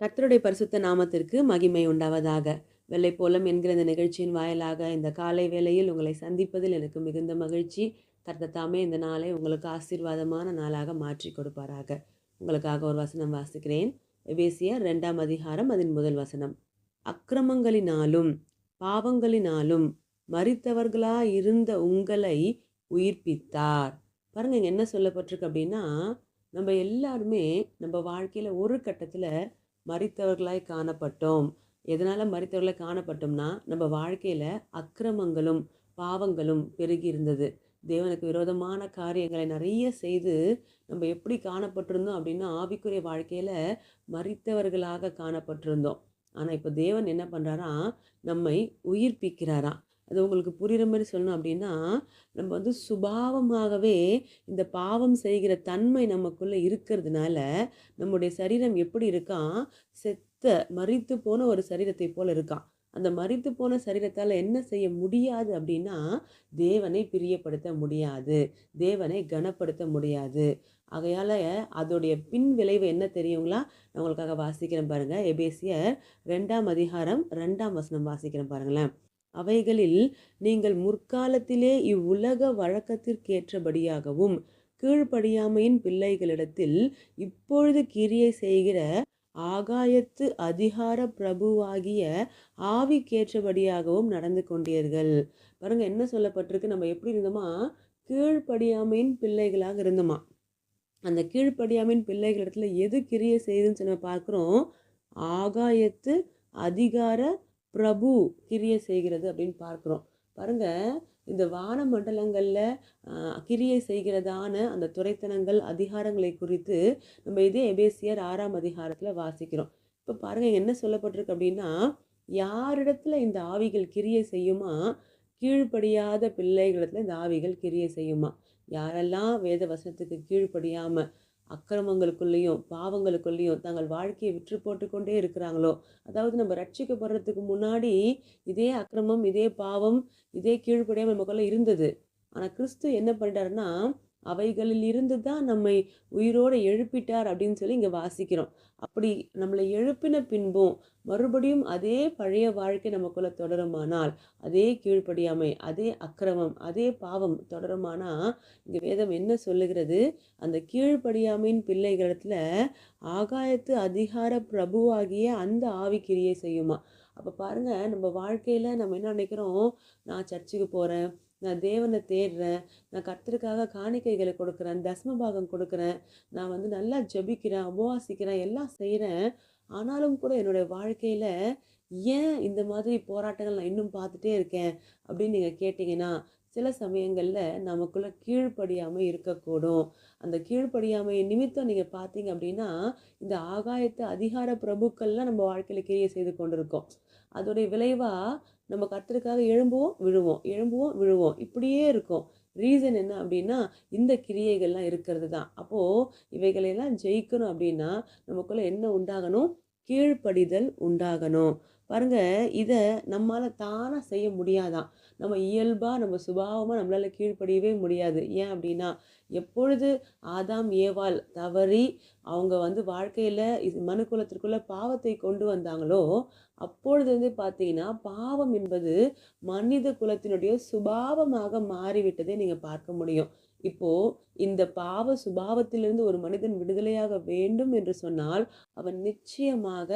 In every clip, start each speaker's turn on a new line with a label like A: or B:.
A: கர்த்தருடைய பரிசுத்த நாமத்திற்கு மகிமை உண்டாவதாக. வெள்ளை போலம் என்கிற இந்த நிகழ்ச்சியின் வாயிலாக இந்த காலை வேளையில் உங்களை சந்திப்பதில் எனக்கு மிகுந்த மகிழ்ச்சி. கர்த்தத்தாமே இந்த நாளை உங்களுக்கு ஆசீர்வாதமான நாளாக மாற்றி கொடுப்பாராக. உங்களுக்காக ஒரு வசனம் வாசிக்கிறேன். எபேசியர் ரெண்டாம் அதிகாரம் அதன் முதல் வசனம். அக்கிரமங்களினாலும் பாவங்களினாலும் மறித்தவர்களா இருந்த உங்களை உயிர்ப்பித்தார். பாருங்க என்ன சொல்லப்பட்டிருக்கு அப்படின்னா நம்ம எல்லாருமே நம்ம வாழ்க்கையில் ஒரு கட்டத்தில் மறித்தவர்களாய் காணப்பட்டோம். எதனால் மறித்தவர்களாய் காணப்பட்டோம்னா நம்ம வாழ்க்கையில் அக்கிரமங்களும் பாவங்களும் பெருகி இருந்தது. தேவனுக்கு விரோதமான காரியங்களை நிறைய செய்து நம்ம எப்படி காணப்பட்டிருந்தோம் அப்படின்னா ஆவிக்குரிய வாழ்க்கையில் மறித்தவர்களாக காணப்பட்டிருந்தோம். ஆனால் இப்போ தேவன் என்ன பண்ணுறாரா நம்மை உயிர்ப்பிக்கிறாராம் அது உங்களுக்கு புரிகிற மாதிரி சொல்லணும் அப்படின்னா நம்ம வந்து சுபாவமாகவே இந்த பாவம் செய்கிற தன்மை நமக்குள்ளே இருக்கிறதுனால நம்முடைய சரீரம் எப்படி இருக்கான் செத்த மறித்து போன ஒரு சரீரத்தை போல் இருக்கான் அந்த மறித்து போன சரீரத்தால் என்ன செய்ய முடியாது அப்படின்னா தேவனை பிரியப்படுத்த முடியாது. தேவனை கனப்படுத்த முடியாது. ஆகையால் அதோடைய பின் விளைவு என்ன தெரியுங்களா? நான் உங்களுக்காக வாசிக்கிறேன் பாருங்கள் எபேசியர் ரெண்டாம் அதிகாரம் ரெண்டாம் வசனம் வாசிக்கிறேன் பாருங்களேன். அவைகளில் நீங்கள் முற்காலத்திலே இவ்வுலக வழக்கத்திற்கேற்றபடியாகவும் கீழ்ப்படியாமையின் பிள்ளைகளிடத்தில் இப்பொழுது கிரியை செய்கிற ஆகாயத்து அதிகார பிரபுவாகிய ஆவிக்கேற்றபடியாகவும் நடந்து கொண்டீர்கள். பாருங்க என்ன சொல்லப்பட்டிருக்கு? நம்ம எப்படி இருந்தோமா? கீழ்ப்படியாமையின் பிள்ளைகளாக இருந்தோமா? அந்த கீழ்ப்படியாமையின் பிள்ளைகளிடத்துல எது கிரியை செய்யுதுன்னு நம்ம பார்க்குறோம்? ஆகாயத்து அதிகார பிரபு கிரியை செய்கிறது அப்படின்னு பார்க்குறோம். பாருங்கள் இந்த வான மண்டலங்களில் கிரியை செய்கிறதான அந்த துறைத்தனங்கள் அதிகாரங்களை குறித்து நம்ம இதே எபேசியர் ஆறாம் அதிகாரத்தில் வாசிக்கிறோம். இப்போ பாருங்கள் என்ன சொல்லப்பட்டிருக்கு அப்படின்னா யாரிடத்துல இந்த ஆவிகள் கிரியை செய்யுமா? கீழ்ப்படியாத பிள்ளைகளிடத்துல இந்த ஆவிகள் கிரியை செய்யுமா? யாரெல்லாம் வேத வசனத்துக்கு கீழ்ப்படியாமல் அக்கிரமங்களுக்குள்ளேயும் பாவங்களுக்குள்ளேயும் தங்கள் வாழ்க்கையை விற்று போட்டுக்கொண்டே இருக்கிறாங்களோ? அதாவது நம்ம ரட்சிக்கப்படுறதுக்கு முன்னாடி இதே அக்கிரமம் இதே பாவம் இதே கீழ்ப்படியாமல் நமக்குள்ளே இருந்தது. ஆனால் கிறிஸ்து என்ன பண்ணிட்டாருன்னா அவைகளில் இருந்து தான் நம்மை உயிரோடு எழுப்பிட்டார் அப்படின்னு சொல்லி இங்கே வாசிக்கிறோம். அப்படி நம்மளை எழுப்பின பின்பும் மறுபடியும் அதே பழைய வாழ்க்கை நமக்குள்ளே தொடருமானால் அதே கீழ்ப்படியாமை அதே அக்கிரமம் அதே பாவம் தொடருமானா இங்கே வேதம் என்ன சொல்லுகிறது? அந்த கீழ்ப்படியாமையின் பிள்ளைகளத்தில் ஆகாயத்து அதிகார பிரபுவாகிய அந்த ஆவிக்கிரியை செய்யுமா. அப்போ பாருங்கள் நம்ம வாழ்க்கையில் நம்ம என்ன நினைக்கிறோம்? நான் சர்ச்சுக்கு போகிறேன் நான் தேவனை தேடுறேன் நான் கர்த்தருக்காக காணிக்கைகளை கொடுக்குறேன் தஸ்ம பாகம் கொடுக்குறேன் நான் வந்து நல்லா ஜபிக்கிறேன் உபவாசிக்கிறேன் எல்லாம் செய்கிறேன் ஆனாலும் கூட என்னுடைய வாழ்க்கையில் ஏன் இந்த மாதிரி போராட்டங்கள் நான் இன்னும் பார்த்துட்டே இருக்கேன் அப்படின்னு நீங்கள் கேட்டிங்கன்னா சில சமயங்களில் நமக்குள்ளே கீழ்ப்படியாமல் இருக்கக்கூடும். அந்த கீழ்ப்படியாமை நிமித்தம் நீங்கள் பார்த்தீங்க அப்படின்னா இந்த ஆகாயத்து அதிகார பிரபுக்கள்லாம் நம்ம வாழ்க்கையில் கிரியை செய்து கொண்டிருக்கோம். அதோடைய விளைவாக நம்ம கர்த்தருக்காக எழும்புவோம் விழுவோம். எழும்புவோம் விழுவோம். இப்படியே இருக்கும். ரீசன் என்ன அப்படின்னா இந்த கிரியைகள்லாம் இருக்கிறது தான் அப்போது இவைகளையெல்லாம் ஜெயிக்கணும் அப்படின்னா நமக்குள்ளே என்ன உண்டாகணும்? கீழ்ப்படிதல் உண்டாகணும். பாருங்கள் இதை நம்மளால் தானாக செய்ய முடியாதான். நம்ம இயல்பாக நம்ம சுபாவமாக நம்மளால் கீழ்ப்படியவே முடியாது. ஏன் அப்படின்னா எப்பொழுது ஆதாம் ஏவாள் தவறி அவங்க வந்து வாழ்க்கையில் மனு மனுக்குலத்திற்குள்ள பாவத்தை கொண்டு வந்தாங்களோ அப்பொழுது வந்து பார்த்தீங்கன்னா பாவம் என்பது மனித குலத்தினுடைய சுபாவமாக மாறிவிட்டதை நீங்கள் பார்க்க முடியும். இப்போது இந்த பாவ சுபாவத்திலிருந்து ஒரு மனிதன் விடுதலையாக வேண்டும் என்று சொன்னால் அவன் நிச்சயமாக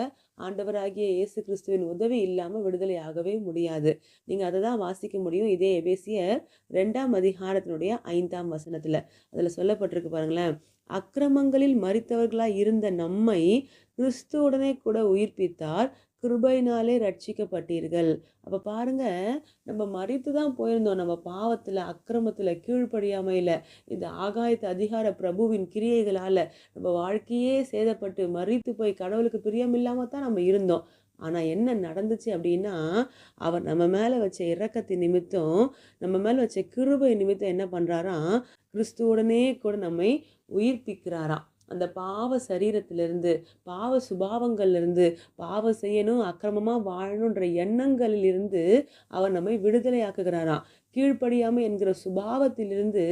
A: ஆண்டவராகிய இயேசு கிறிஸ்துவின் உதவி இல்லாமல் விடுதலையாகவே முடியாது. நீங்கள் அதை தான் வாசிக்க முடியும். இதே எபேசியர் ரெண்டாம் அதிகாரத்தினுடைய ஐந்தாம் வசனத்தில். அதில் சொல்லப்பட்டிருக்கு பாருங்களேன். அக்கிரமங்களில் மறித்தவர்களாக இருந்த நம்மை கிறிஸ்துவுடனே கூட உயிர்ப்பித்தார். கிருபையினாலே ரட்சிக்கப்பட்டீர்கள். அப்போ பாருங்கள் நம்ம மறித்து தான் போயிருந்தோம். நம்ம பாவத்தில் அக்கிரமத்தில் கீழ்ப்படியாமையில் இந்த ஆகாயத்து அதிகார பிரபுவின் கிரியைகளால் நம்ம வாழ்க்கையே சேதப்பட்டு மறித்து போய் கடவுளுக்கு பிரியம் இல்லாமல் தான் நம்ம இருந்தோம். ஆனால் என்ன நடந்துச்சு அப்படின்னா அவர் நம்ம மேலே வச்ச இறக்கத்தின் நிமித்தம் நம்ம மேலே வச்ச கிருபை நிமித்தம் என்ன பண்ணுறாராம் கிறிஸ்துவுடனே கூட நம்மை உயிர்ப்பிக்கிறாராம். அந்த பாவ சரீரத்திலிருந்து பாவ சுபாவங்கள்லேருந்து பாவம் செய்யணும் அக்கிரமமாக வாழணுன்ற எண்ணங்களிலிருந்து அவர் நம்மை விடுதலையாக்குகிறாராம். கீழ்ப்படியாமை என்கிற சுபாவத்திலிருந்து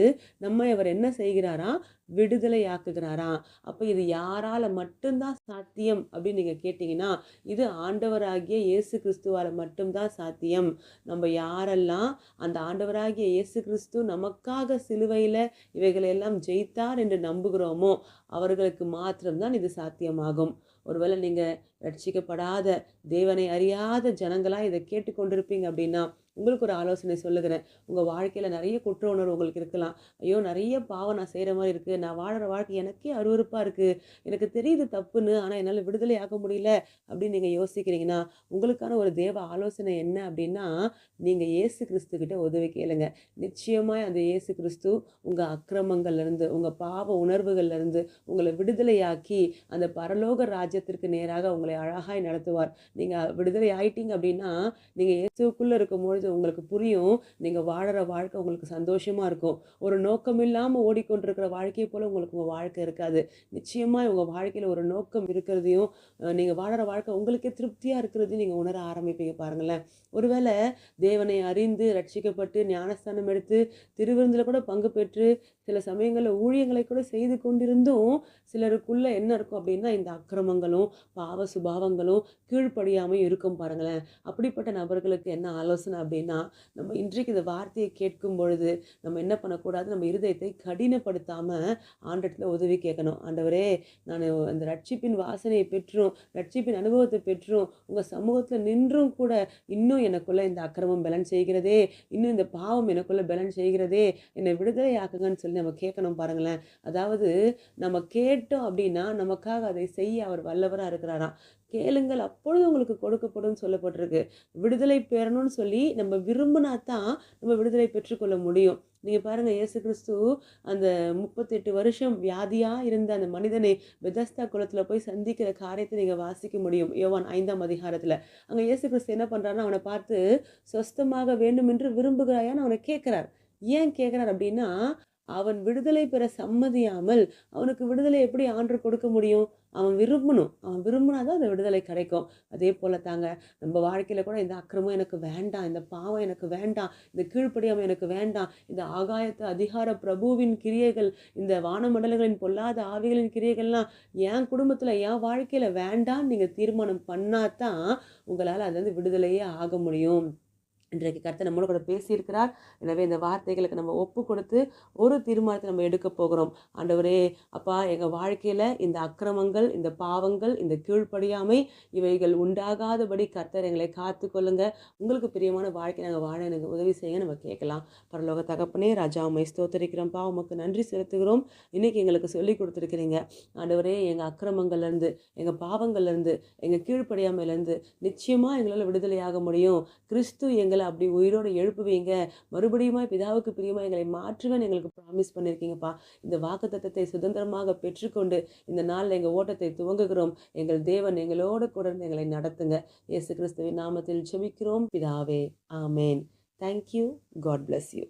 A: நம்மை அவர் என்ன செய்கிறாராம் விடுதலை ஆக்குகிறாராம் அப்போ இது யாரால் மட்டும்தான் சாத்தியம் அப்படின்னு நீங்கள் கேட்டிங்கன்னா இது ஆண்டவராகிய இயேசு கிறிஸ்துவால் மட்டும்தான் சாத்தியம். நம்ம யாரெல்லாம் அந்த ஆண்டவராகிய இயேசு கிறிஸ்து நமக்காக சிலுவையில் இவைகளை எல்லாம் ஜெயித்தார் என்று நம்புகிறோமோ அவர்களுக்கு மாத்திரம்தான் இது சாத்தியமாகும். ஒருவேளை நீங்கள் ரட்சிக்கப்படாத தேவனை அறியாத ஜனங்களாக இதை கேட்டுக்கொண்டிருப்பீங்க அப்படின்னா உங்களுக்கு ஒரு ஆலோசனை சொல்லுகிறேன். உங்கள் வாழ்க்கையில் நிறைய குற்ற உணர்வு உங்களுக்கு இருக்கலாம். ஐயோ நிறைய பாவம் நான் செய்கிற மாதிரி இருக்குது நான் வாழ்கிற வாழ்க்கை எனக்கே அருவருப்பாக இருக்குது எனக்கு தெரியுது தப்புன்னு ஆனால் என்னால் விடுதலை ஆக முடியல அப்படின்னு நீங்கள் யோசிக்கிறீங்கன்னா உங்களுக்கான ஒரு தேவ ஆலோசனை என்ன அப்படின்னா நீங்கள் இயேசு கிறிஸ்துக்கிட்ட உதவி கேளுங்க. நிச்சயமாக அந்த இயேசு கிறிஸ்து உங்கள் அக்கிரமங்கள்லேருந்து உங்கள் பாவ உணர்வுகள்லேருந்து உங்களை விடுதலையாக்கி அந்த பரலோக ராஜ்யத்திற்கு நேராக உங்களை அழகாய் நடத்துவார். நீங்கள் விடுதலை ஆயிட்டீங்க அப்படின்னா நீங்கள் இயேசுக்குள்ளே இருக்கும்பொழுது உங்களுக்கு புரியும். நீங்கள் வாழற வாழ்க்கை உங்களுக்கு சந்தோஷமாக இருக்கும். ஒரு நோக்கம் இல்லாமல் ஓடிக்கொண்டிருக்கிற வாழ்க்கையை போல் உங்களுக்கு உங்கள் வாழ்க்கை இருக்காது. நிச்சயமாக உங்கள் வாழ்க்கையில் ஒரு நோக்கம் இருக்கிறதையும் நீங்கள் வாழற வாழ்க்கை உங்களுக்கே திருப்தியாக இருக்கிறதையும் நீங்கள் உணர ஆரம்பிப்பீங்க பாருங்களேன். ஒருவேளை தேவனை அறிந்து ரட்சிக்கப்பட்டு ஞானஸ்தானம் எடுத்து திருவிருந்தில் கூட பங்கு பெற்று சில சமயங்களில் ஊழியங்களை கூட செய்து கொண்டிருந்தும் சிலருக்குள்ளே என்ன இருக்கும் அப்படின்னா இந்த அக்கிரமங்களும் பாவ சுபாவங்களும் கீழ்ப்படியாமல் இருக்கும் பாருங்களேன். அப்படிப்பட்ட நபர்களுக்கு என்ன ஆலோசனை அப்படின்னா நம்ம இன்றைக்கு இந்த வார்த்தையை கேட்கும் பொழுது நம்ம என்ன பண்ணக்கூடாது? நம்ம இருதயத்தை கடினப்படுத்தாமல் ஆண்டத்தில் உதவி கேட்கணும். ஆண்டவரே நான் அந்த ரட்சிப்பின் வாசனையை பெற்றும் ரட்சிப்பின் அனுபவத்தை பெற்றும் உங்கள் சமூகத்தில் நின்றும் கூட இன்னும் எனக்குள்ளே இந்த அக்கிரமம் பலன் செய்கிறதே இன்னும் இந்த பாவம் எனக்குள்ளே பலன் செய்கிறதே என்னை விடுதலை ஆக்குங்கன்னு சொல்லி நம்ம கேட்கணும் பாருங்களேன். அதாவது நம்ம கேட்டோம் அப்படின்னா நமக்காக அதை செய்ய அவர் வல்லவராக இருக்கிறாராம். கேளுங்கள் அப்பொழுது உங்களுக்கு கொடுக்கப்படும் சொல்லப்பட்டிருக்கு. விடுதலை பெறணும்னு சொல்லி நம்ம விரும்பினா தான் நம்ம விடுதலை பெற்றுக்கொள்ள முடியும். நீங்கள் பாருங்கள் இயேசு கிறிஸ்து அந்த முப்பத்தெட்டு வருஷம் வியாதியாக இருந்த அந்த மனிதனை பெதஸ்தா குளத்தில் போய் சந்திக்கிற காரியத்தை நீங்கள் வாசிக்க முடியும் யோவான் ஐந்தாம் அதிகாரத்தில். அங்கே இயேசு கிறிஸ்து என்ன பண்ணுறாருன்னா அவனை பார்த்து சொஸ்தமாக வேண்டும் என்று விரும்புகிறாயான்னு அவனை கேட்குறார். ஏன் கேட்குறார் அப்படின்னா அவன் விடுதலை பெற சம்மதியாமல் அவனுக்கு விடுதலை எப்படி ஆண்டு கொடுக்க முடியும்? அவன் விரும்பணும். அவன் விரும்பினா தான் அந்த விடுதலை கிடைக்கும். அதே போல் தாங்க நம்ம வாழ்க்கையில் கூட இந்த அக்கிரமம் எனக்கு வேண்டாம் இந்த பாவம் எனக்கு வேண்டாம் இந்த கீழ்ப்படியாமல் எனக்கு வேண்டாம் இந்த ஆகாயத்து அதிகார பிரபுவின் கிரியைகள் இந்த வானமண்டலங்களின் பொல்லாத ஆவிகளின் கிரியைகள்லாம் என் குடும்பத்தில் என் வாழ்க்கையில் வேண்டாம்னு நீங்கள் தீர்மானம் பண்ணாதான் உங்களால் அது வந்து விடுதலையே ஆக முடியும். இன்றைக்கு கருத்து நம்மளோட கூட பேசியிருக்கிறார். எனவே இந்த வார்த்தைகளுக்கு நம்ம ஒப்பு கொடுத்து ஒரு தீர்மானத்தை நம்ம எடுக்க போகிறோம். ஆண்டவரே அப்பா எங்கள் வாழ்க்கையில் இந்த அக்கிரமங்கள் இந்த பாவங்கள் இந்த கீழ்ப்படியாமை இவைகள் உண்டாகாதபடி கர்த்தர் எங்களை காத்து கொள்ளுங்க. உங்களுக்கு பிரியமான வாழ்க்கை நாங்கள் வாழ எனக்கு உதவி செய்ய நம்ம கேட்கலாம். பரலோக தகப்பனே ராஜா உமை ஸ்தோத்தரிக்கிறோம்ப்பா உமக்கு நன்றி செலுத்துகிறோம். இன்றைக்கி எங்களுக்கு சொல்லி கொடுத்துருக்கிறீங்க. ஆண்டவரே எங்கள் அக்கிரமங்கள்லேருந்து எங்கள் பாவங்கள்லேருந்து எங்கள் கீழ்ப்படியாமையிலேருந்து நிச்சயமாக எங்களால் விடுதலையாக முடியும். கிறிஸ்து எங்கள் எங்களை அப்படி உயிரோடு எழுப்புவீங்க. மறுபடியுமா பிதாவுக்கு பிரியமா எங்களை மாற்றுவேன் எங்களுக்கு ப்ராமிஸ் பண்ணியிருக்கீங்கப்பா இந்த வாக்கு தத்தத்தை சுதந்திரமாக பெற்றுக்கொண்டு இந்த நாளில் எங்கள் ஓட்டத்தை துவங்குகிறோம். எங்கள் தேவன் எங்களோடு கூட எங்களை நடத்துங்க. இயேசு கிறிஸ்துவின் நாமத்தில் செபிக்கிறோம் பிதாவே ஆமேன். Thank you God bless you